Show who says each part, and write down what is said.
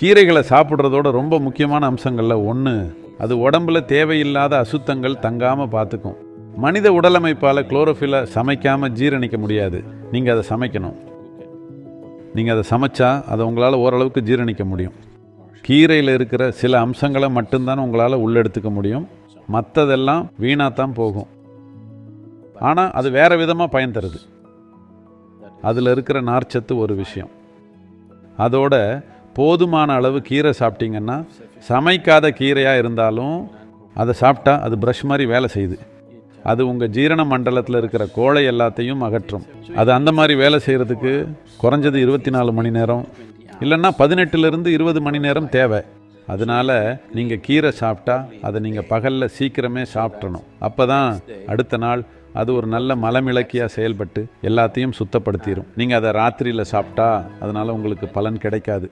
Speaker 1: கீரைகளை சாப்பிட்றதோட ரொம்ப முக்கியமான அம்சங்களில் ஒன்று அது உடம்புல தேவையில்லாத அசுத்தங்கள் தங்காமல் பார்த்துக்கும் மனித உடலமைப்பால் குளோரோஃபிலை சமைக்காமல் ஜீரணிக்க முடியாது. நீங்கள் அதை சமைக்கணும். நீங்கள் அதை சமைச்சா அதை உங்களால் ஓரளவுக்கு ஜீரணிக்க முடியும். கீரையில் இருக்கிற சில அம்சங்களை மட்டும்தான் உங்களால் உள்ளெடுத்துக்க முடியும். மற்றதெல்லாம் வீணாத்தான் போகும். ஆனால் அது வேறு விதமாக பயன் தருது. அதில் இருக்கிற நார்ச்சத்து ஒரு விஷயம். அதோட போதுமான அளவு கீரை சாப்பிட்டீங்கன்னா சமைக்காத கீரையாக இருந்தாலும் அதை சாப்பிட்டா அது ப்ரஷ் மாதிரி வேலை செய்யுது. அது உங்கள் ஜீரண மண்டலத்தில் இருக்கிற கோழை எல்லாத்தையும் அகற்றும். அது அந்த மாதிரி வேலை செய்கிறதுக்கு குறைஞ்சது இருபத்தி நாலு மணி நேரம் இல்லைன்னா பதினெட்டுலேருந்து இருபது மணி நேரம் தேவை. அதனால நீங்கள் கீரை சாப்பிட்டா அதை நீங்கள் பகலில் சீக்கிரமே சாப்பிட்றணும் அப்போ தான் அடுத்த நாள் அது ஒரு நல்ல மலமிளக்கியாக செயல்பட்டு எல்லாத்தையும் சுத்தப்படுத்திடும் நீங்கள் அதை ராத்திரியில் சாப்பிட்டா அதனால் உங்களுக்கு பலன் கிடைக்காது.